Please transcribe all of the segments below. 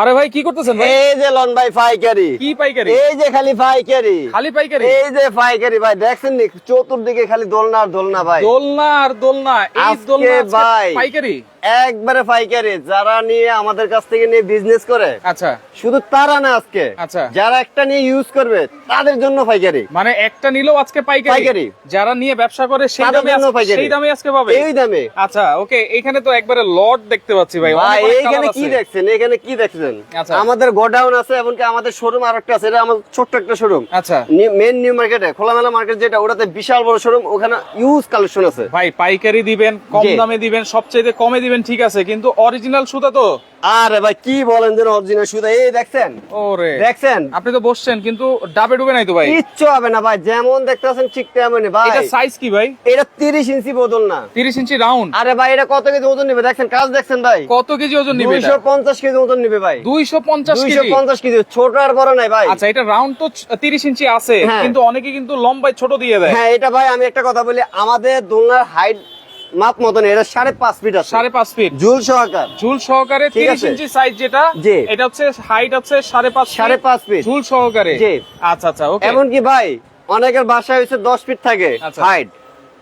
আরে ভাই কি করতেছেন ভাই? এই যে লন ভাই পাইকারি। কি পাইকারি? এই যে খালি পাইকারি। খালি পাইকারি? এই যে পাইকারি ভাই দেখছেন নি? চতুর্দিকে খালি দোলনা আর দোলনা ভাই। দোলনা আর দোলনা এই দোলনা ভাই। পাইকারি? একবারে পাইকারি যারা নিয়ে আমাদের কাছ থেকে নিয়ে বিজনেস করে আচ্ছা। শুধু তারা না আজকে আচ্ছা। যারা একটা নিয়ে ইউজ করবে তাদের জন্য পাইকারি। মানে একটা নিলেও আজকে পাইকারি? পাইকারি। যারা নিয়ে ব্যবসা করে সেই দামে। সেই দামে আজকে পাবে? এই দামে। আচ্ছা ওকে এখানে তো একবারে লট দেখতে পাচ্ছি ভাই। ভাই এইখানে কি দেখছেন? এখানে কি দেখছেন? আচ্ছা। আমাদের গোডাউন আছে এমনকি আমাদের শোরুম আর একটা আছে এটা আমার ছোট্ট একটা শোরুম আচ্ছা। মেন নিউ মার্কেটে খোলামেলা মার্কেট যেটা ওটাতে বিশাল বড় শোরুম ওখানে ইউজ কালেকশন আছে। ভাই পাইকারি দিবেন কম দামে দিবেন সবচেয়ে কমে দিবেন ঠিক আছে কিন্তু অরিজিনাল সুতা তো। আরে ভাই কি বলেন যেন অরিজিনাল সুদা এই দেখছেন? ওরে দেখছেন? আপনি তো বসছেন কিন্তু ডাবে ডুবে নাই তো ভাই? কিচ্ছু হবে না ভাই যেমন দেখতেছেন ঠিক তেমনই ভাই। এটা সাইজ কি ভাই? এটা তিরিশ ইঞ্চি বদল না। তিরিশ ইঞ্চি রাউন্ড আরে ভাই এটা কত কেজি ওজন নিবে? দেখছেন কাজ দেখছেন ভাই। কত কেজি ওজন নিবে দুইশো পঞ্চাশ কেজি ওজন নিবে ভাই। দুইশো পঞ্চাশ দুইশো কেজি পঞ্চাশ কেজি ছোট আর বড় নাই ভাই। আচ্ছা এটা রাউন্ড তো তিরিশ ইঞ্চি আছে হ্যাঁ। কিন্তু অনেকে কিন্তু লম্বায় ছোট দিয়ে দেয়। হ্যাঁ এটা ভাই আমি একটা কথা বলি আমাদের দোলনার হাইট মাপ মতন এটা সাড়ে পাঁচ ফিট আছে। সাড়ে পাঁচ ফিট ঝুল সহকার। ঝুল সহকারে তিরিশ ইঞ্চি সাইজ যেটা জি। এটা হচ্ছে হাইট হচ্ছে সাড়ে পাঁচ সাড়ে পাঁচ ফিট ঝুল সহকারে। জি। আচ্ছা আচ্ছা এমনকি ভাই অনেকের বাসায় হচ্ছে দশ ফিট থাকে আচ্ছা। হাইট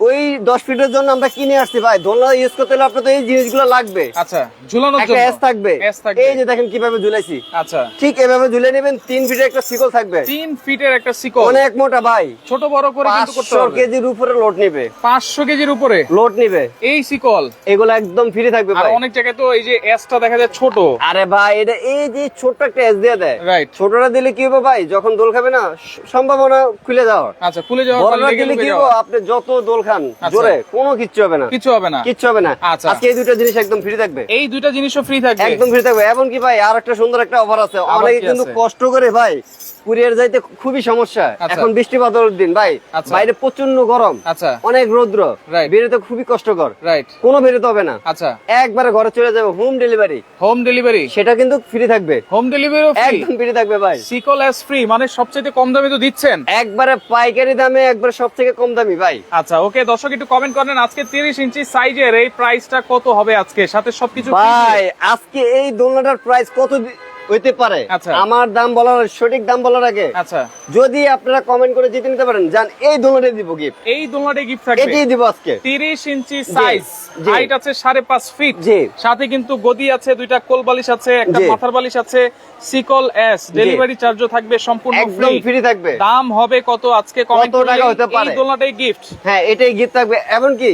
ওই দশ ফিটের জন্য আমরা কিনে আসছি ভাই। দোলনা ইউজ করতে হলে আপনার তো এই জিনিসগুলো লাগবে। আচ্ছা ঝুলানোর জন্য। থাকবে। এস থাকবে। এই যে দেখেন কীভাবে ঝুলাইছি। আচ্ছা। ঠিক এভাবে ঝুলে নেবেন তিন ফিটের একটা শিকল থাকবে। তিন ফিটের একটা শিকল। অনেক মোটা ভাই। ছোট বড় করে কিন্তু করতে পাঁচশো পারবে কেজির উপরে লোড নিবে। পাঁচশো কেজির উপরে? লোড নিবে। এই শিকল? এগুলো একদম ফ্রি থাকবে আর ভাই। অনেক জায়গায় তো এই যে এসটা দেখা যায় ছোট। আরে ভাই এটা এই যে ছোট্ট একটা এস দিয়ে দেয়। রাইট ছোটটা দিলে কি হবে ভাই? যখন দোল খাবে না সম্ভাবনা খুলে যাওয়ার। আচ্ছা খুলে যাওয়ার দিলে কি। হবে? আপনি যত দোল খান আচ্ছা। জোরে কোনো কিচ্ছু হবে না। কিছু হবে না। কিচ্ছু হবে না। আচ্ছা। আজকে এই দুইটা জিনিস একদম ফ্রি থাকবে। এই দুইটা জিনিসও ফ্রি থাকবে। একদম ফ্রি থাকবে। এমন কি ভাই আর একটা সুন্দর একটা অফার আছে। অনেকে কিন্তু কষ্ট করে ভাই কুরিয়ার যাইতে খুবই সমস্যা আচ্ছা। এখন বৃষ্টি বাদলের দিন ভাই। আচ্ছা। বাইরে প্রচণ্ড গরম আচ্ছা। অনেক রৌদ্র. বেরোতে খুবই কষ্টকর। রাইট কোনো বেরোতে হবে না। আচ্ছা। একবারে ঘরে চলে যাবে হোম ডেলিভারি হোম ডেলিভারি সেটা কিন্তু ফ্রি থাকবে। হোম ডেলিভারিও ফ্রি একদম ফ্রি থাকবে ভাই। সিকল এস ফ্রি মানে সবচেয়ে কম দামে তো দিচ্ছেন? একবারে পাইকারি দামে একবারে সব থেকে কম দামি ভাই। আচ্ছা ওকে দর্শক একটু কমেন্ট করেন আজকে তিরিশ ইঞ্চি সাইজের এই প্রাইসটা কত হবে আজকে? সাথে সবকিছু ভাই আজকে এই দোলনাটার প্রাইস কত হইতে পারে। আচ্ছা। আমার দাম বলার সঠিক দাম বলার আগে আচ্ছা। যদি আপনারা কমেন্ট করে জিতে নিতে পারেন জান এই দিব গিফট এই গিফট থাকবে। এটাই দিব আজকে। তিরিশ ইঞ্চি সাইজ হাইট আছে সাড়ে পাঁচ ফিট জি। সাথে কিন্তু গদি আছে দুইটা কোল বালিশ আছে একটা মাথার বালিশ আছে সিকল এস ডেলিভারি চার্জও থাকবে সম্পূর্ণ একদম ফ্রি থাকবে। দাম হবে কত আজকে কমেন্ট পারে? এই দোলনাটাই গিফট হ্যাঁ এটাই গিফট থাকবে। এমনকি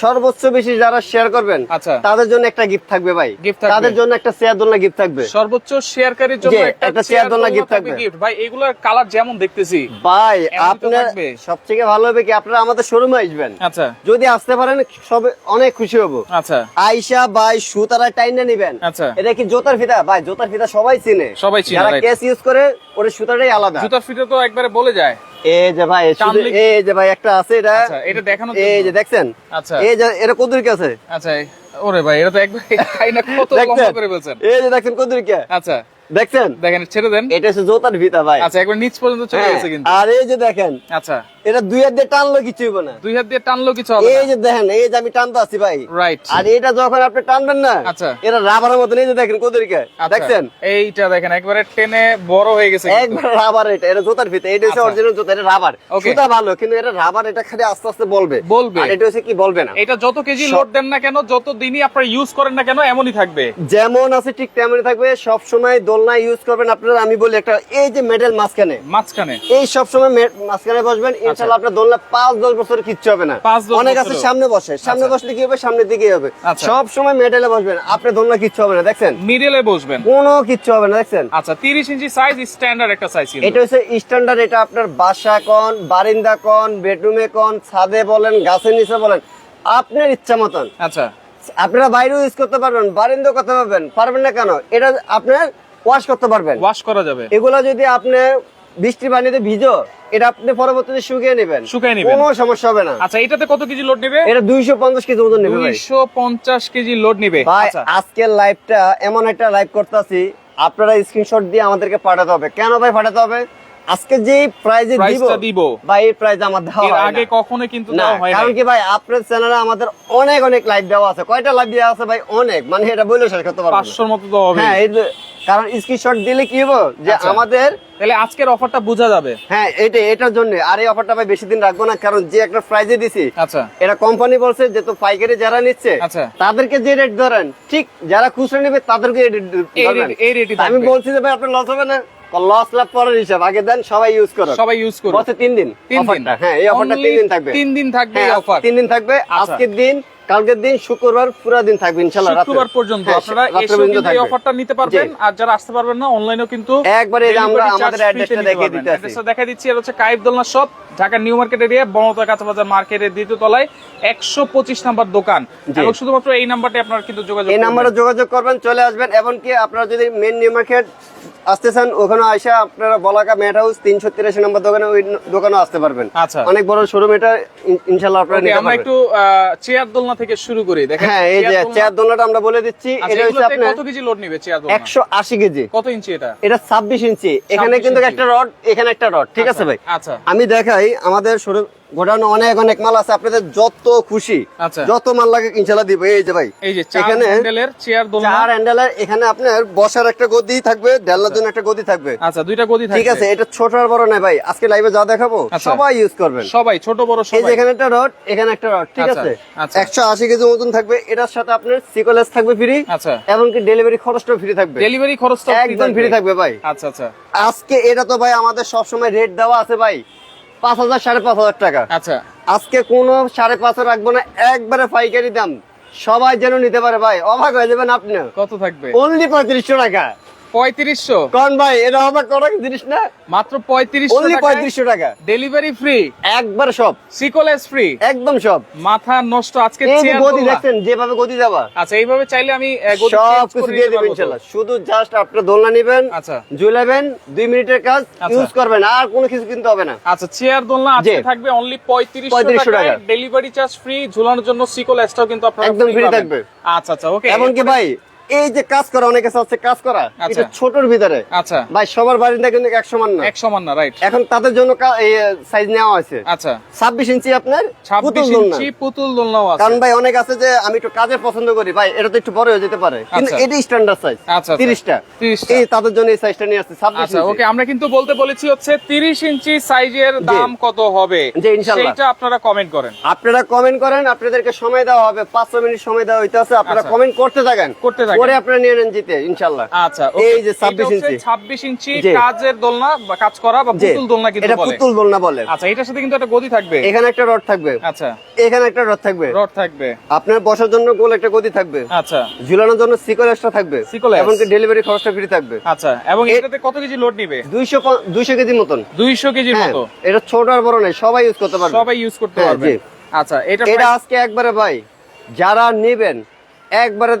সর্বোচ্চ বেশি যারা শেয়ার করবেন আচ্ছা। তাদের জন্য একটা গিফট থাকবে ভাই। তাদের জন্য একটা চেয়ার দোলনা গিফট থাকবে। সর্বোচ্চ শেয়ারকারীর জন্য একটা চেয়ার chair দোলনা gift থাকবে। গিফট ভাই এগুলোর কালার যেমন দেখতেছি ভাই আপনার সবথেকে ভালো হবে কি আপনারা আমাদের শোরুমে আসবেন। আচ্ছা। যদি আসতে পারেন সবে অনেক খুশি হব। আচ্ছা। আইসা ভাই সুতারা টাইনা নিবেন। আচ্ছা। এটা কি জোতার ফিতা? ভাই জোতার ফিতা সবাই চিনে। সবাই চিনে, যারা কেস ইউজ করে ওর সুতাটাই আলাদা। জুতার ফিতে তো একবারে বলে যায়। এই যে ভাই এই যে ভাই একটা আছে এটা। আচ্ছা এটা দেখানোর এই যে দেখছেন? আচ্ছা। এই যে এটা কদুরি আছে। আচ্ছা ওরে ভাই এটা তো একবার খাই না কত লম্বা দেখছেন? করে বলছেন। এই যে দেখছেন কদুরি আচ্ছা। দেখছেন? দেখেন ছেড়ে দেন। এটা হচ্ছে জোতার ভিতা ভাই। আচ্ছা একবার নিচ পর্যন্ত চলে হ্যাঁ, গেছে কিন্তু। আর এই যে দেখেন আচ্ছা। এটা দুই হাত দিয়ে টানলো কিছু হইব না। দুই হাত দিয়ে টানলো কিছু হবে এই যে দেখেন এই যে আমি টানতে আছি ভাই। রাইট আর এটা যখন আপনি টানবেন না আচ্ছা। এটা রাবারের মতন এই যে দেখেন কদুরিকা দেখছেন? এইটা দেখেন একবারে টেনে বড় হয়ে গেছে একবার রাবার এটা এটা জোতার ফিতা এটা হচ্ছে আচ্ছা। অরিজিনাল জুতা এটা রাবার। ভালো কিন্তু এটা রাবার এটা খালি আস্তে আস্তে বলবে। বলবে। আর এটা হচ্ছে কি বলবে না। এটা যত কেজি লোড দেন না কেন যত দিনই আপনারা ইউজ করেন না কেন এমনই থাকবে। যেমন আছে ঠিক তেমনই থাকবে। সব সময় দোলনা ইউজ করবেন আপনারা আমি বলি একটা এই যে মেডেল মাঝখানে মাঝখানে। এই সব সময় মাঝখানে বসবেন ইনশাআল্লাহ আপনার দোলনা পাঁচ দশ বছর কিচ্ছু হবে না। অনেক আছে সামনে বসে সামনে আচ্ছা। বসলে কি হবে সামনের দিকে হবে। আচ্ছা। সব সময় মেডেলে বসবেন আপনার দোলনা কিচ্ছু হবে না মিডলে বসবেন। কোনো কিচ্ছু হবে না আচ্ছা তিরিশ ইঞ্চি সাইজ স্ট্যান্ডার্ড একটা সাইজ এটা হচ্ছে স্ট্যান্ডার্ড এটা আপনার বাসা কন বারিন্দা কন বেডরুমে কন ছাদে বলেন গাছের নিচে বলেন আপনার ইচ্ছা মতন। আচ্ছা। আপনারা বাইরেও ইউজ করতে পারবেন বারিন্দাও করতে পারবেন পারবেন না কেন? এটা আপনার ওয়াশ করতে পারবেন। ওয়াশ করা যাবে। এগুলা যদি আপনি বৃষ্টির পানিতে ভিজো এটা আপনি পরবর্তীতে শুকিয়ে নেবেন। শুকিয়ে নেবেন। কোনো সমস্যা হবে না। আচ্ছা এটাতে কত কেজি লোড নেবে? এটা দুইশো পঞ্চাশ কেজি ওজন নেবে ভাই। দুইশো পঞ্চাশ কেজি লোড নেবে। ভাই আচ্ছা। আজকের লাইভটা এমন একটা লাইভ করতেছি আপনারা স্ক্রিনশট দিয়ে আমাদেরকে পাঠাতে হবে। কেন ভাই পাঠাতে হবে? আজকে যে প্রাইজে দিব দিব। ভাই এই প্রাইজ আমার দেওয়া এর হয় আগে কখনো কিন্তু না দেওয়া হয় কারণ কি ভাই আপনার চ্যানেলে আমাদের অনেক অনেক লাইভ দেওয়া আছে। কয়টা লাইভ দেওয়া আছে ভাই? অনেক। মানে এটা বলে শেষ করতে পারব না। পাঁচশোর মতো তো হবে হ্যাঁ এই কারণ স্ক্রিনশট দিলে কি হব? যে আচ্ছা। আমাদের তাহলে আজকের অফারটা বোঝা যাবে। হ্যাঁ এটা এটার জন্য। আর এই অফারটা ভাই বেশি দিন রাখব না কারণ যে একটা প্রাইজে দিছি আচ্ছা। এটা কোম্পানি বলছে যে তো পাইকারি যারা নিচ্ছে আচ্ছা। তাদেরকে যে রেট ধরেন ঠিক যারা খুচরা নেবে তাদেরকে এই রেটই আমি বলছি যে ভাই আপনার লস হবে না। লস লাভ পরের হিসাব আগে দেন সবাই ইউজ করো সবাই ইউজ বছর তিন দিন তিন দিন। হ্যাঁ এই অফারটা তিন দিন থাকবে। তিন দিন থাকবে হ্যাঁ, অফার তিন দিন থাকবে আচ্ছা। আজকের দিন কালকের দিন শুক্রবার পুরো দিন থাকবে ইনশাল্লাহ রাতে। শুক্রবার পর্যন্ত হ্যাঁ, আপনারা এই অফারটা নিতে পারবেন। আর যারা আসতে পারবেন না অনলাইনেও কিন্তু একবারে এই আমরা আমাদের অ্যাড্রেসটা দেখিয়ে। দিতে আছি অ্যাড্রেসটা দেখা দিচ্ছি এটা হচ্ছে কাইফ দোলনা shop Dhaka new market area বনতা কাঁচাবাজার মার্কেটের দ্বিতীয় তলায় একশো পঁচিশ নাম্বার দোকান। এবং শুধুমাত্র এই নাম্বারটি আপনারা কিন্তু যোগাযোগ এই নাম্বারে যোগাযোগ করবেন চলে আসবেন এমনকি আপনারা যদি মেন নিউ মার্কেট আসতে চান ওখানে আসে আপনারা বলাকা ম্যাট হাউস তিনশো তিরাশি নম্বর দোকানে ওই দোকানে আসতে পারবেন। আচ্ছা। অনেক বড় শোরুম এটা ইনশাল্লাহ আপনারা নিতে আমরা একটু চেয়ার দোলনা থেকে শুরু করি দেখেন। হ্যাঁ এই যে চেয়ার দোলনাটা আমরা বলে দিচ্ছি আচ্ছা, এটা হচ্ছে আপনার কত কেজি লোড নিবে চেয়ার দোলনা? একশো আশি কেজি। কত ইঞ্চি এটা? এটা ছাব্বিশ ইঞ্চি। এখানে কিন্তু একটা রড এখানে একটা রড ঠিক আছে ভাই? আচ্ছা। আমি দেখাই আমাদের শোরুম গোডাউনে অনেক অনেক মাল আছে আপনাদের যত খুশি আচ্ছা। যত মাল লাগে ইনশাল্লাহ দিব। এই যে ভাই এই যে এখানে চার হ্যান্ডেলের এখানে আপনার বসার একটা গদি থাকবে ডাল্লার জন্য একটা গদি থাকবে। আচ্ছা দুইটা গদি থাকবে। ঠিক আছে এটা ছোট আর বড় নাই ভাই আজকে লাইভে যা দেখাবো আচ্ছা। সবাই ইউজ করবেন। সবাই ছোট বড় এই যে এখানে একটা রড এখানে একটা রড ঠিক আচ্ছা, আছে? আচ্ছা। একশো আশি কেজি মতন থাকবে এটার সাথে আপনার সিকোলেস থাকবে ফ্রি আচ্ছা। এমনকি ডেলিভারি খরচটাও ফ্রি থাকবে। ডেলিভারি খরচটা একদম ফ্রি থাকবে ভাই। আচ্ছা আচ্ছা। আজকে এটা তো ভাই আমাদের সবসময় রেট দেওয়া আছে ভাই। পাঁচ হাজার সাড়ে পাঁচ হাজার টাকা। আচ্ছা। আজকে কোনো সাড়ে পাঁচ রাখব না একবারে পাইকারি দাম। সবাই যেন নিতে পারে ভাই। অবাক হয়ে যাবেন আপনি কত থাকবে? অনলি পঁয়ত্রিশশো টাকা। পঁয়ত্রিশশো। কোন ভাই এটা অবাক করার জিনিস না? মাত্র পঁয়ত্রিশশো অনলি পঁয়ত্রিশশো টাকা। ডেলিভারি ফ্রি একবার সব। সিকোলেস ফ্রি একদম সব। মাথা নষ্ট আজকে দোলনা। দেখছেন যেভাবে গদি যাবা আচ্ছা এইভাবে চাইলে আমি সব কিছু দিয়ে দেবেন পারব ইনশাল্লাহ। শুধু জাস্ট আপনার দোলনা নেবেন আচ্ছা। ঝুলাবেন দুই মিনিটের কাজ আচ্ছা। ইউজ করবেন আর কোনো কিছু কিনতে হবে না। আচ্ছা চেয়ার দোলনা আজকে থাকবে অনলি পঁয়ত্রিশশো 3500 টাকা। ডেলিভারি চার্জ ফ্রি ঝুলানোর জন্য সিকোলেসটাও কিন্তু আপনারা একদম free থাকবে। আচ্ছা আচ্ছা ওকে এমনকি ভাই এই যে কাজ করা অনেকে চাচ্ছে কাজ করা আচ্ছা। এটা ছোটর ভিতরে আচ্ছা ভাই সবার বাড়িতে কিন্তু এক সমান না এক সমান না রাইট এখন তাদের জন্য সাইজ নেওয়া হয়েছে আচ্ছা ছাব্বিশ ইঞ্চি আপনার পুতুল দোলনা। ইঞ্চি পুতুল দোলনাও আছে কারণ ভাই অনেক আছে যে আমি একটু কাজের পছন্দ করি ভাই এটা তো একটু বড় হয়ে যেতে পারে কিন্তু আচ্ছা। এটা স্ট্যান্ডার্ড সাইজ আচ্ছা, আচ্ছা। তিরিশটা এই তাদের জন্য এই সাইজটা নিয়ে আসছে ছাব্বিশ আচ্ছা ওকে আমরা কিন্তু বলতে বলেছি হচ্ছে তিরিশ ইঞ্চি সাইজের। দাম কত হবে। সেইটা আপনারা কমেন্ট করেন আপনারা কমেন্ট করেন আপনাদেরকে সময় দেওয়া হবে পাঁচশো মিনিট সময় দেওয়া হইতেছে আপনারা আচ্ছা। কমেন্ট করতে থাকেন করতে থাকেন। পরে আপনারা নিয়ে নেন জিতে ইনশাল্লাহ আচ্ছা এই যে 26 ইঞ্চি। ছাব্বিশ ইঞ্চি কাজের দোলনা বা কাজ করা বা পুতুল দোলনা কিন্তু এটা পুতুল দোলনা বলে। আচ্ছা এটার সাথে কিন্তু একটা গদি থাকবে। এখানে একটা রড থাকবে। আচ্ছা। এখানে একটা রড থাকবে। রড থাকবে। আপনার বসার জন্য গোল একটা গদি থাকবে। আচ্ছা। ঝুলানোর জন্য সিকল এক্সট্রা থাকবে। Sickle S। এমনকি ডেলিভারি খরচটা ফ্রি থাকবে। আচ্ছা এবং এটাতে কত কেজি লোড নিবে? দুইশো দুইশো কেজি মতন। দুইশো কেজির হ্যাঁ মতো। এটা ছোট আর বড় নাই সবাই ইউজ করতে পারবে। সবাই ইউজ করতে হ্যাঁ, পারবে। আচ্ছা এটা এটা আজকে একবারে ভাই যারা নেবেন একবারে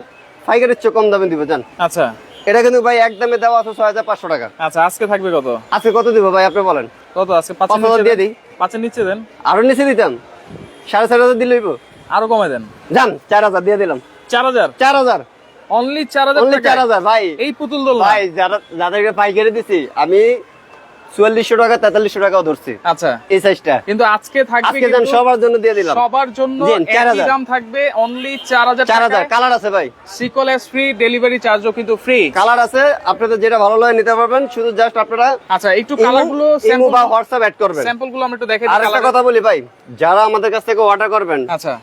ফাইকারের চেয়ে কম দামে দিব জান। আচ্ছা। এটা কিন্তু ভাই একদমে দেওয়া আছে ছয় হাজার পাঁচশো টাকা। আচ্ছা আজকে থাকবে কত? আজকে কত দিব ভাই আপনি বলেন। কত আজকে? পাঁচ হাজার দিয়ে দিই। পাঁচের নিচে দেন। আরও নিচে দিতাম। সাড়ে চার হাজার দিলে আরও কমে দেন। যান চার হাজার দিয়ে দিলাম। চার হাজার? চার হাজার। অনলি চার হাজার অনলি চার হাজার ভাই। এই পুতুল দোলনা? ভাই যারা যাদেরকে পাইকারি দিছি আমি চুয়াল্লিশশো টাকা তেতাল্লিশশো টাকাও ধরছি। আচ্ছা। এই সাইজটা কিন্তু আজকে থাকবে সবার জন্য দিয়ে দিলাম। সবার জন্য। দাম থাকবে অনলি চার হাজার চার হাজার কালার আছে ভাই। সিকোলেস ফ্রি ডেলিভারি চার্জও কিন্তু ফ্রি কালার আছে আপনাদের যেটা ভালো লাগে নিতে পারবেন শুধু জাস্ট আপনারা আচ্ছা একটু কালারগুলো বা হোয়াটসঅ্যাপ অ্যাড করবেন। স্যাম্পলগুলো আমরা একটু দেখে আর একটা কথা বলি ভাই যারা আমাদের কাছ থেকে অর্ডার করবেন আচ্ছা।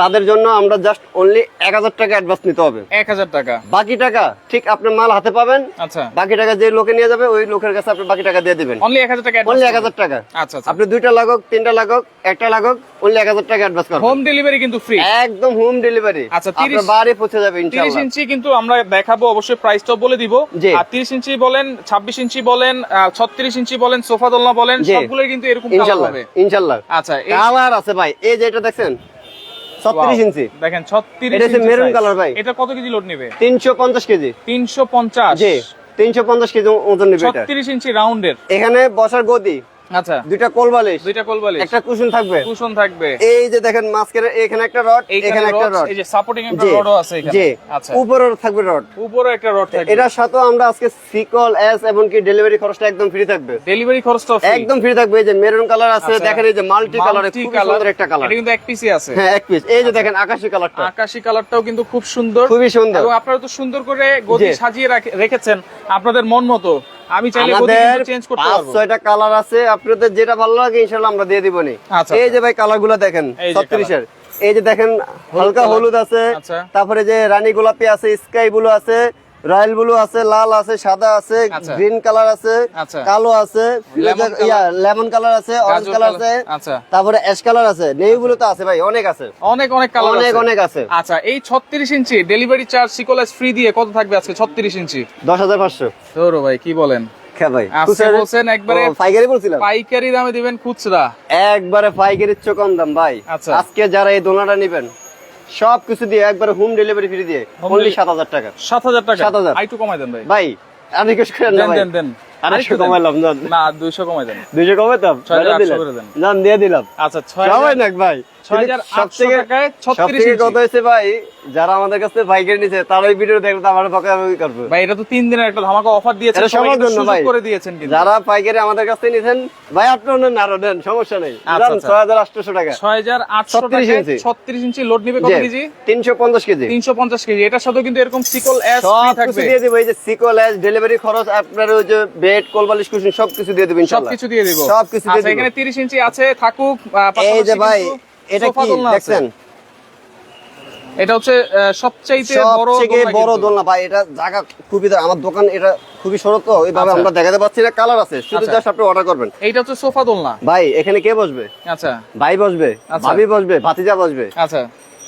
তাদের জন্য আমরা জাস্ট অনলি এক হাজার টাকা অ্যাডভান্স নিতে হবে। এক হাজার টাকা। বাকি টাকা ঠিক আপনার মাল হাতে পাবেন। আচ্ছা। বাকি টাকা যে লোকে নিয়ে যাবে ওই লোকের কাছে আপনি বাকি টাকা দিয়ে দিবেন। অনলি এক হাজার টাকা অনলি আচ্ছা, আচ্ছা। এক হাজার টাকা। আচ্ছা আপনি দুইটা লাগক তিনটা লাগক একটা লাগক অনলি এক হাজার টাকা অ্যাডভান্স করবেন। হোম ডেলিভারি কিন্তু ফ্রি একদম হোম ডেলিভারি আচ্ছা তিরিশ বারে পৌঁছে যাবে ইনশাআল্লাহ। 30 ইঞ্চি কিন্তু আমরা দেখাবো অবশ্যই প্রাইসটাও বলে দিব। আর 30 ইঞ্চি বলেন 26 ইঞ্চি বলেন 36 ইঞ্চি বলেন সোফা দোলনা বলেন সবগুলোই কিন্তু এরকম কালার হবে। ইনশাআল্লাহ আচ্ছা কালার আছে ভাই। এই যেটা দেখেন 36 ইঞ্চি। দেখেন 36 এটা মেরুন কালার ভাই। এটা কত কেজি লোড নেবে? 350 কেজি। 350 জি 350 কেজি ওজন নেবে এটা। 36 ইঞ্চি রাউন্ডের এখানে বসার গদি আচ্ছা। দুইটা কোল বালিশ। দুইটা কোলবালি একটা কুশন থাকবে। কুশন থাকবে। এই যে দেখেন মাঝখানে এখানে একটা রড এখানে একটা রড রড। এই যে সাপোর্টিং একটা রডও আছে এখানে। জি আচ্ছা। উপরেও থাকবে রড। উপরে একটা রড থাকবে। এটার সাথে আমরা আজকে সিকল এস এবং কি ডেলিভারি খরচটা একদম ফ্রি থাকবে। ডেলিভারি খরচটা একদম ফ্রি থাকবে। এই যে মেরুন কালার আছে আচ্ছা। দেখেন এই যে মাল্টি কালারে খুব সুন্দর একটা কালার এটা কিন্তু এক পিসি আছে। হ্যাঁ এক পিস এই যে দেখেন আকাশি কালারটা আকাশি কালারটাও কিন্তু খুব সুন্দর। খুবই সুন্দর। এবং আপনারা তো সুন্দর করে গদি সাজিয়ে রাখে- রেখেছেন। আপনাদের মন মতো। আমি চাইলে আমাদের চেঞ্জ করতে পারব। ছয়টা কালার আছে আপনাদের যেটা ভালো লাগে ইনশাল্লাহ আমরা দিয়ে দিবনি। নি এই যে ভাই কালারগুলো দেখেন এই যে এই যে দেখেন হালকা হলুদ আছে আচ্ছা। তারপরে যে রানী গোলাপি আছে স্কাই ব্লু আছে রয়্যাল ব্লু আছে লাল আছে সাদা আছে আচ্ছা। গ্রিন কালার আছে আচ্ছা। কালো আছে লেমন কালার। আছে অরেঞ্জ কালার আছে আচ্ছা। তারপরে অ্যাশ কালার আছে নেভি ব্লু তো আছে ভাই অনেক আছে। অনেক অনেক কালার অনেক অনেক আছে। আচ্ছা এই 36 ইঞ্চি ডেলিভারি চার্জ সিকোলাস ফ্রি দিয়ে কত থাকবে আজকে 36 ইঞ্চি? দশ হাজার পাঁচশো। ধরো ভাই কি বলেন? ভাই বলছেন একবারে পাইকারি বলছিলাম। পাইকারি দামে দিবেন খুচরা। একবারে পাইকারির চেয়ে কম দাম ভাই। আজকে যারা এই দোলনাটা নেবেন সব কিছু দিয়ে একবার হোম ডেলিভারি ফ্রি দিয়ে অনলি deli- সাত হাজার টাকা। 7000 টাকা? 7,000 আইটু কমাই দেন ভাই। ভাই আমি রিকোয়েস্ট করেন না দেন ভাই। দেন দেন। আরেকটু। কমাইলাম না। 200 কমাই দেন। দুইশো কমাইতাম ছয় হাজার বাইরে দিলাম। করে দেন। দিয়ে দিলাম। আচ্ছা সবাই 6000 নাক ভাই। ছয় হাজার সব আটশো থেকে টাকায় সব 36 থেকে ইঞ্চি। কথা হয়েছে ভাই যারা আমাদের কাছে পাইকারি নিছে তারা ভিডিও দেখলে আমার পক্ষে আমি ভাই এটা তো তিন দিনের একটা ধামাকা অফার দিয়েছেন সবার জন্য ভাই। করে দিয়েছেন যারা পাইকারি আমাদের কাছ নিছেন ভাই আপনার নেন আরও নেন সমস্যা নেই। আচ্ছা, আচ্ছা। ছয় হাজার আটশোশো টাকা। 6800 36 টাকায় ইঞ্চি। 36 ইঞ্চি লোড নিবে কত কেজি? তিনশো পঞ্চাশ কেজি। 350 কেজি। এটার সাথে কিন্তু এরকম সিকল এস ফ্রি সব কিছু থাকবে। দিয়ে দিব এই যে সিকোলেজ ডেলিভারি খরচ আপনার ওই যে বেড কোলবালিশ কুশন সব কিছু দিয়ে দেবেন সবকিছু দিয়ে দিব। সব কিছু দিয়ে আচ্ছা দিব। এখানে 30 ইঞ্চি আছে থাকুক এই যে ভাই এটা কি? দেখছেন? এটা হচ্ছে সবচাইতে বড় থেকে দোলনা বড় দোলনা। ভাই এটা জায়গা খুবই আমার দোকান এটা খুবই সরো তো ওইভাবে আচ্ছা। আমরা দেখাতে পাচ্ছি না কালার আছে। শুধু আচ্ছা। জাস্ট আপনি অর্ডার করবেন। এইটা হচ্ছে সোফা দোলনা। ভাই এখানে কে বসবে? আচ্ছা। ভাই বসবে আচ্ছা। ভাবি বসবে ভাতিজা বসবে। আচ্ছা।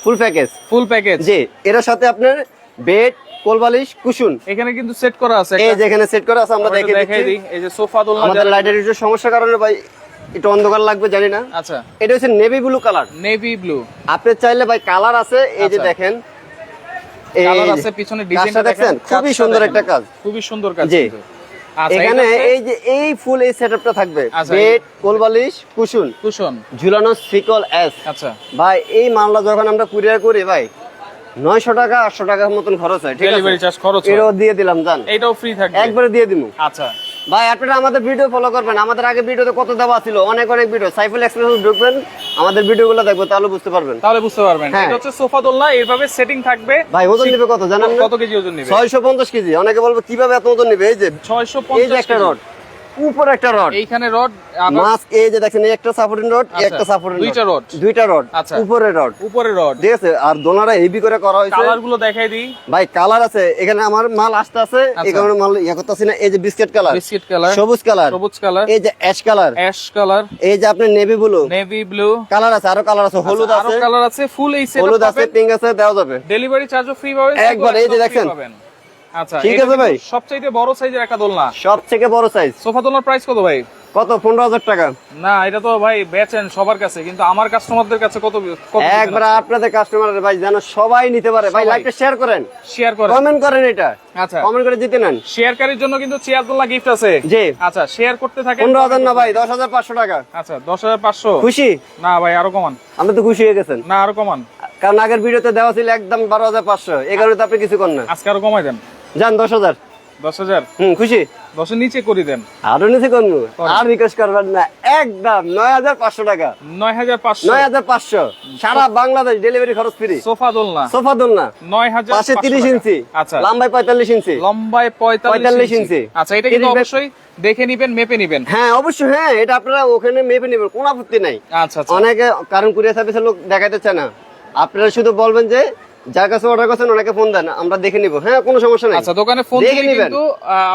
ফুল প্যাকেজ ফুল প্যাকেজ জি এটার সাথে আপনার বেড কোলবালিশ কুশন। এখানে কিন্তু সেট করা আছে এই একটা। যেখানে সেট করা আছে আমরা দেখে দিচ্ছি। এই যে সোফা দোলনা আমাদের লাইটের সমস্যার কারণে ভাই একটু অন্ধকার লাগবে জানি না। আচ্ছা। এটা হচ্ছে navy blue colour navy blue আপনি চাইলে ভাই কালার আছে এই যে আচ্ছা। দেখেন। কালার আছে পিছনে ডিজাইনটা দেখছেন? খুবই সুন্দর একটা কাজ। খুবই সুন্দর কাজ জি। আচ্ছা এখানে এই যে এই ফুল এই সেটআপটা থাকবে। আচ্ছা, বেড কোলবালিশ কুশন। কুশন। ঝুলানো সিকল এস আচ্ছা। ভাই এই মামলা যখন আমরা কুরিয়ার করি ভাই নয়শো টাকা আটশো টাকার মতন খরচ হয় ঠিক আছে? খরচ এটাও দিয়ে দিলাম জান। এইটাও ফ্রি থাকবে। একবারে দিয়ে দিমু। আচ্ছা। ভাই আপনারা আমাদের ভিডিও ফলো করবেন। আমাদের আগে ভিডিওতে কত দেওয়া ছিল? অনেক অনেক ভিডিও সাইফুল এক্সপ্রেস ঢুকবেন আমাদের ভিডিওগুলো দেখব তাহলে বুঝতে পারবেন। তাহলে বুঝতে পারবেন। হ্যাঁ। এটা হচ্ছে সোফা দোলনা এইভাবে সেটিং থাকবে। ভাই ওজন নিবে কত জানেন কত কেজি ওজন নেবে? ছয়শো পঞ্চাশ কেজি। অনেকে বলবে কীভাবে এত ওজন নিবে? এই যে 650 এই যে একটা রড উপরে একটা রড এইখানে রড মাস্ক এই যে দেখেন এই একটা সাপোর্টিং রড আচ্ছা, একটা সাপোর্টিং দুইটা রড। দুইটা রড আচ্ছা। উপরে রড উপরে রড ঠিক আছে আর দোনারা হেভি করে করা হয়েছে। কালারগুলো দেখাই দিই। ভাই কালার আছে এখানে আমার মাল আসতে আছে আচ্ছা। এই কারণে মাল ইয়ে করতেছি না এই যে বিস্কিট কালার বিস্কিট কালার সবুজ কালার সবুজ কালার এই যে অ্যাশ কালার অ্যাশ কালার এই যে আপনার navy blue navy blue colour আছে আরও কালার আছে হলুদ আরও আছে। কালার আছে ফুল এই সেট হলুদ আছে পিঙ্ক আছে দেওয়া যাবে। ডেলিভারি চার্জও ফ্রি পাবেন একবার এই যে দেখছেন। আচ্ছা ঠিক আছে ভাই। সবচাইতে বড় সাইজের একটা দোলনা। সব থেকে বড় সাইজ। সোফা দোলনার প্রাইস কত ভাই? কত? পনেরো হাজার টাকা। না এটা তো ভাই বেচেন সবার কাছে কিন্তু আমার কাস্টমারদের কাছে কত কত একবার আপনাদের কাস্টমার ভাই যেন সবাই নিতে পারে। ভাই। লাইভটা শেয়ার করেন। শেয়ার করে কমেন্ট করেন এটা। আচ্ছা। কমেন্ট করে জিতে নেন। শেয়ারকারীর জন্য কিন্তু গিফট আছে। জি। আচ্ছা শেয়ার করতে থাকেন পনেরো হাজার না ভাই দশ হাজার পাঁচশো টাকা। আচ্ছা দশ হাজার পাঁচশো? খুশি? না ভাই আরও কমান। আপনি তো খুশি হয়ে গেছেন। না আরও কমান। কারণ আগের ভিডিওতে দেওয়া ছিল একদম বারো হাজার পাঁচশো। এগারো তো আপনি কিছু করেন না। আজকে আরও কমাই দেন। যান দশ হাজার। দশ হাজার? হুম খুশি? দশের নিচে করে দেন। আরও নিচে করব আর রিকোয়েস্ট করবেন না একদম নয় হাজার পাঁচশো টাকা। নয় হাজার পাঁচশো। নয় হাজার পাঁচশো। সারা বাংলাদেশ ডেলিভারি খরচ ফ্রি সোফা দোলনা। সোফা দোল না নয় হাজার পাঁচশো তিরিশ ইঞ্চি। আচ্ছা। লম্বায় পঁয়তাল্লিশ ইঞ্চি। লম্বায় পঁয়তাল্লিশ ইঞ্চি। আচ্ছা এটা কিন্তু অবশ্যই দেখে নিবেন মেপে নিবেন। হ্যাঁ অবশ্যই হ্যাঁ এটা আপনারা ওখানে মেপে নেবেন কোনো আপত্তি নাই। আচ্ছা আচ্ছা। অনেকে কারণ কুরিয়ার সার্ভিসের লোক দেখাইতে চায় না। আপনারা শুধু বলবেন যে যার কাছে অর্ডার করছেন ওনাকে ফোন দেন আমরা দেখে নিব। হ্যাঁ কোনো সমস্যা নাই। আচ্ছা দোকানে ফোন দিয়ে কিন্তু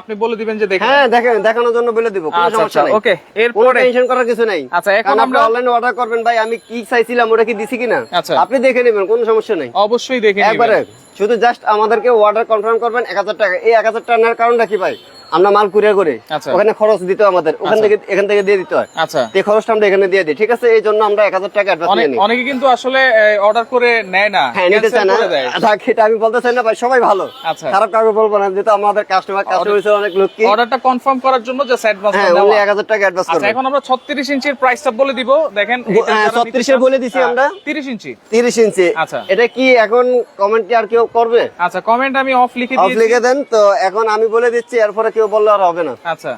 আপনি বলে দিবেন যে দেখেন হ্যাঁ দেখেন দেখানোর জন্য বলে দিব কোনো আচ্ছা সমস্যা আচ্ছা নাই। ওকে এরপরে? টেনশন করার কিছু নাই। আচ্ছা, এখন আমরা- অনলাইনে অর্ডার করবেন ভাই আমি কি চাইছিলাম ওটা কি দিছি কিনা? আচ্ছা। আপনি দেখে নেবেন কোনো সমস্যা নাই। অবশ্যই দেখে একবারে। নিবেন শুধু জাস্ট আমাদেরকে অর্ডার কনফার্ম করবেন এক হাজার টাকা। এই এক হাজার টাকা নেওয়ার কারণটা কি ভাই? আমরা মাল কুরিয়ার করে আচ্ছা। ওখানে খরচ দিতে হয় আমাদের। ওখান থেকে এখান থেকে দিয়ে দিতে হয়। আচ্ছা। এই খরচটা আমরা এখানে দিয়ে দিই। ঠিক আছে? এই জন্য আমরা এক হাজার টাকা অ্যাডভান্স নিয়ে নিই। অনেকে কিন্তু আসলে অর্ডার করে নেয় না। হ্যাঁ নিতে চায় না। থাক, এটা আমি বলতে চাই না ভাই সবাই ভালো। আচ্ছা। খারাপ কাউকে বলব না যেহেতু আমাদের কাস্টমার কাস্টমার হিসেবে অনেক লোক কি? অর্ডারটা কনফার্ম করার জন্য যে অ্যাডভান্স হ্যাঁ উনি এক হাজার টাকা অ্যাডভান্স আচ্ছা করবেন। এখন আমরা 36 ইঞ্চির প্রাইসটা বলে দিব। দেখেন ব- হ্যাঁ, 36 এর বলে দিছি আমরা। 30 ইঞ্চি। তিরিশ ইঞ্চি। আচ্ছা। এটা কি এখন কমেন্ট আর কেউ করবে? আচ্ছা কমেন্ট আমি অফ লিখে অফ লিখে দেন তো এখন আমি বলে দিচ্ছি এরপরে কেউ বললে আর হবে না। আচ্ছা।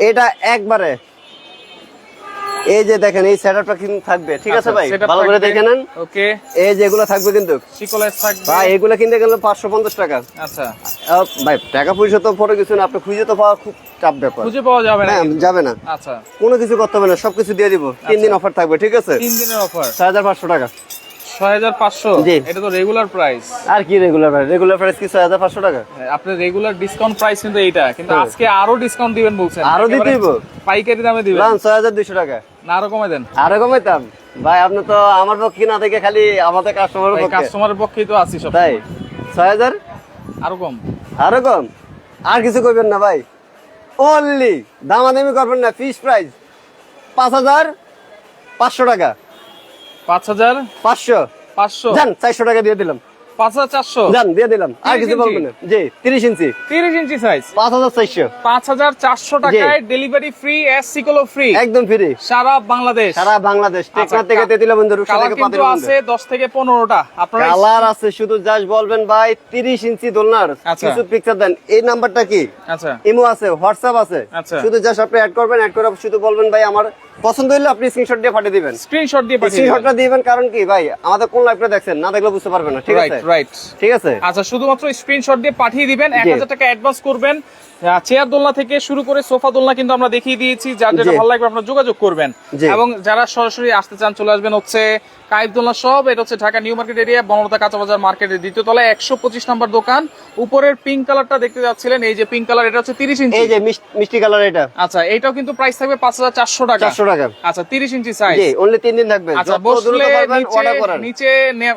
এটা একবারে। এই যে দেখেন এই সেটআপটা কিন্তু থাকবে ঠিক আছে ভাই? ভালো করে দেখে নেন। ওকে। এই যে এগুলো থাকবে কিন্তু। থাকবে। ভাই এগুলো কিনতে গেলে পাঁচশো পঞ্চাশ টাকা। আচ্ছা। ভাই টাকা পয়সা তো পরে কিছু না আপনি খুঁজে তো পাওয়া খুব চাপ ব্যাপার। খুঁজে পাওয়া যাবে না হ্যাঁ যাবে না। আচ্ছা। কোনো কিছু করতে হবে না সবকিছু দিয়ে দিব। তিন দিন অফার থাকবে ঠিক আছে? তিন দিনের অফার ছয় হাজার পাঁচশো টাকা। জি। এটা তো রেগুলার প্রাইস আর কি রেগুলার প্রাইস রেগুলার প্রাইস কি ছয় হাজার পাঁচশো টাকা? আপনার রেগুলার ডিসকাউন্ট প্রাইস কিন্তু এইটা। কিন্তু আজকে আরও ডিসকাউন্ট দিবেন বলছেন। হ্যাঁ। আরও দিতে হইব? পাইকারি দামে দিবেন। টাকা। না আরও কমে দেন। আরও কমাইতাম ভাই আপনি তো আমার পক্ষে না থেকে খালি আমাদের কাস্টমারের পক্ষে। কাস্টমারের পক্ষেই তো আছি সব তাই? ছয় হাজার? আরও কম। আরও কম? আর কিছু করবেন না ভাই। অনলি দামাদামি করবেন না ফিস প্রাইস পাঁচ হাজার পাঁচশো টাকা। পাঁচ হাজার পাঁচশো। পাঁচশো। চারশো টাকা দিয়ে দিলাম। পাঁচ হাজার চারশো। যান দিয়ে দিলাম। আর কিছু বলবেন জি তিরিশ ইঞ্চি। তিরিশ ইঞ্চি সাইজ পাঁচ হাজার চারশো। পাঁচ হাজার চারশো টাকায় ডেলিভারি ফ্রি এস সিকলো ফ্রি একদম ফ্রি সারা বাংলাদেশ। সারা বাংলাদেশ। টেকনার আচ্ছা, থেকে তেতিলা বন্ধু রূপসা থেকে কিন্তু আছে দশ থেকে পনেরোটা। আপনারা কালার আছে শুধু জাস্ট বলবেন ভাই তিরিশ ইঞ্চি দোলনার। আচ্ছা। কিছু পিকচার দেন। এই নাম্বারটা কি? আচ্ছা। ইমো আছে হোয়াটসঅ্যাপ আছে। আচ্ছা। শুধু জাস্ট আপনি অ্যাড করবেন অ্যাড করে শুধু বলবেন ভাই আমার পছন্দ হলে আপনি স্ক্রিনশট দিয়ে পাঠিয়ে দিবেন। স্ক্রিনশট দিয়ে স্ক্রিনশটটা দিবেন। কারণ কি ভাই আমাদের কোন লাইভটা দেখছেন না দেখলে বুঝতে পারবেন না ঠিক আছে? রাইট ঠিক আছে? আচ্ছা শুধুমাত্র স্ক্রিনশট দিয়ে পাঠিয়ে দিবেন। এক হাজার টাকা অ্যাডভান্স করবেন। চেয়ার দোলনা থেকে শুরু করে সোফা দোলনা কিন্তু আমরা দেখিয়ে দিয়েছি। যার যেটা ভালো লাগবে আপনার যোগাযোগ করবেন। এবং যারা সরাসরি আসতে চান চলে আসবেন হচ্ছে কাইফ দোলনা সব এটা হচ্ছে Dhaka new market area Bonolota কাঁচা বাজার মার্কেটের দ্বিতীয় তলায় একশো পঁচিশ নাম্বার দোকান। উপরের পিঙ্ক কালারটা দেখতে যাচ্ছিলেন এই যে পিঙ্ক কালার এটা হচ্ছে তিরিশ ইঞ্চি। এই যে মিষ্টি কালার এটা। আচ্ছা এইটাও কিন্তু প্রাইস থাকবে পাঁচ হাজার চারশো টাকা। চারশো টাকা। আচ্ছা তিরিশ ইঞ্চি সাইজ জি অনলি তিন দিন থাকবে। আচ্ছা বসলে নিচে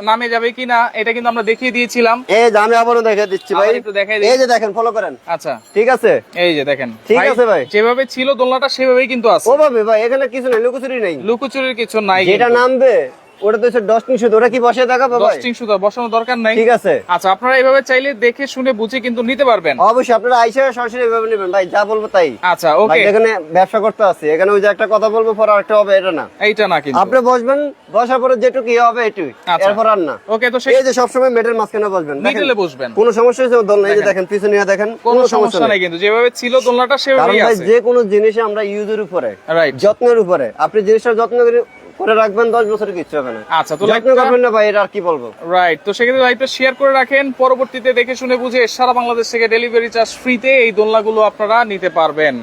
নামে যাবে কিনা এটা কিন্তু আমরা দেখিয়ে দিয়েছিলাম। এই যে আমি আবারও দেখে দিচ্ছি ভাই। একটু দেখাই এই যে দেখেন ফলো করেন। আচ্ছা। ঠিক আছে? এই যে দেখেন ঠিক আছে ভাই। যেভাবে ছিল দোলনাটা সেভাবেই কিন্তু আছে। ওভাবে ভাই এখানে কিছু নেই লুকোচুরি নেই। লুকোচুরির কিছু নাই যেটা নামবে ওটা তো হচ্ছে দশ তিনশো ওটা কি বসে দেখাবো ভাই? দশটিং সুতা বসানোর দরকার নাই। ঠিক আছে। আচ্ছা আপনারা এইভাবে চাইলে দেখে শুনে বুঝে কিন্তু নিতে পারবেন। অবশ্যই আপনারা আইসা সরাসরি এভাবে নেবেন। ভাই যা বলব তাই। আচ্ছা ওকে এখানে ব্যবসা করতে আছে। এখানে ওই যে একটা কথা বলব পরে আরেকটা হবে এটা না। এইটা না কিন্তু। আপনি বসবেন বসার পরে যেটুকু ইয়ে হবে এটুই আচ্ছা। এরপর আর না। ওকে তো সেই যে সবসময় মেডের মাঝখানে বসবেন মিডলে বসবেন। কোনো সমস্যা হয়েছে দল এই যে দেখেন। পিছনে দেখেন কোনো সমস্যা নাই। কিন্তু। যেভাবে ছিল দোলনাটা সেভাবেই আছে। যে কোনো জিনিসে আমরা ইউজের উপরে যত্নের উপরে। আপনি জিনিসটা যত্ন করে- করে রাখবেন দশ বছরে কিছু হবে না। আচ্ছা তো যত্ন করবেন না ভাই এটা আর কি বলব? রাইট তো সেক্ষেত্রে লাইভটা শেয়ার করে রাখেন। পরবর্তীতে দেখে শুনে বুঝে সারা বাংলাদেশ থেকে ডেলিভারি চার্জ ফ্রিতে এই দোলনাগুলো আপনারা নিতে পারবেন।